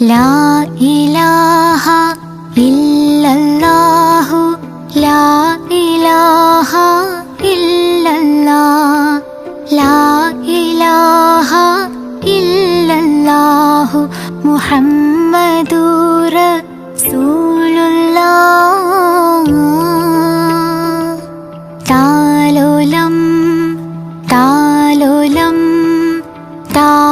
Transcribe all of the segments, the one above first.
ലാ ഇലാഹ ഇല്ലല്ലാഹു ലാ ഇലാഹ ഇല്ലല്ലാഹ് ലാ ഇലാഹ ഇല്ലല്ലാഹു മുഹമ്മദു റസൂലുള്ളാഹ്. താലോലം താലോലം താലോലം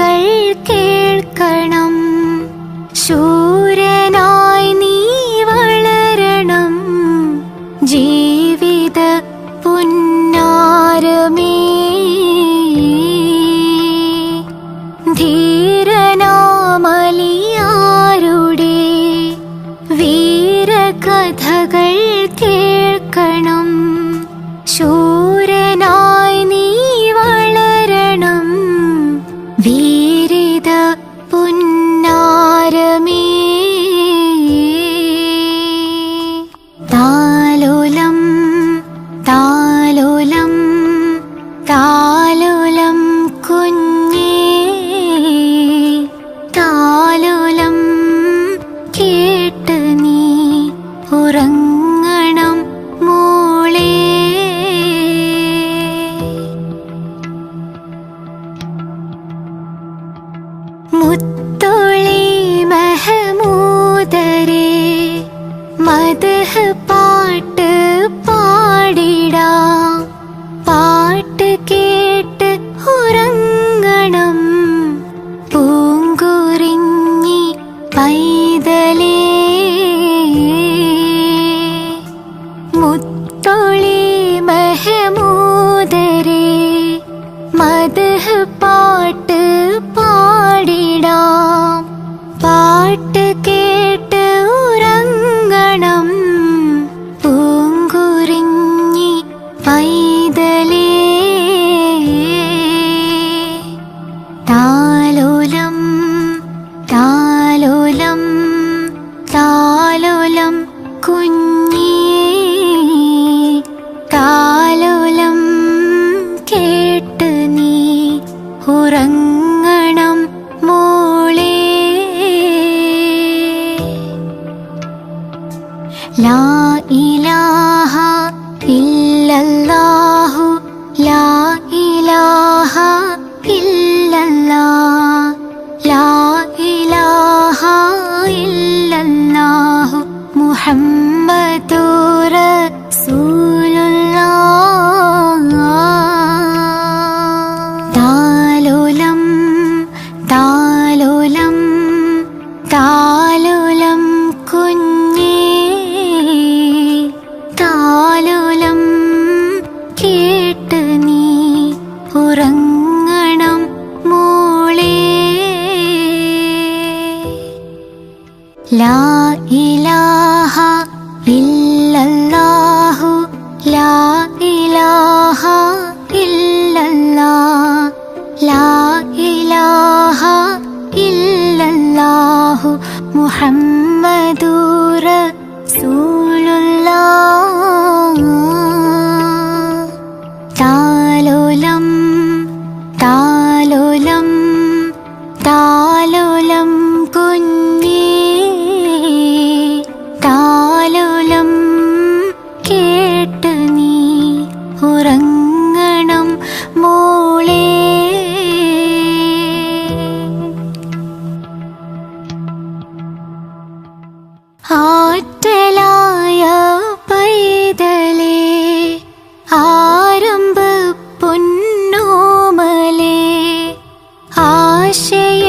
വീരകഥകൾ കേൾക്കണം. ശൂരനായി നീ വളരണം. ജീവിത പുന്നാരമേ. ധീരനാമലിയാരുടെ വീരകഥകൾ കേൾക്കണം. ശൂരനായി മുത്തൊളി മഹമൂതരേ മദഹ് താലോലം കുഞ്ഞേ കാലോലം കേട്ട് നീ ഉറങ്ങണം മോളേ. ലാ ഇലാഹ ഇല്ലല്ലാഹു മുഹമ്മദുർ താലോലം താലോലം താലോലം കുഞ്ഞേ താലോലം കേട്ട് നീ ഉറങ്ങണം മോളെ. ലാ ലാ ഇലാഹ ഇല്ലല്ലാഹ് ലാ ഇലാഹ ഇല്ലല്ലാഹു മുഹമ്മദുർ റസൂലുള്ളാഹ് achei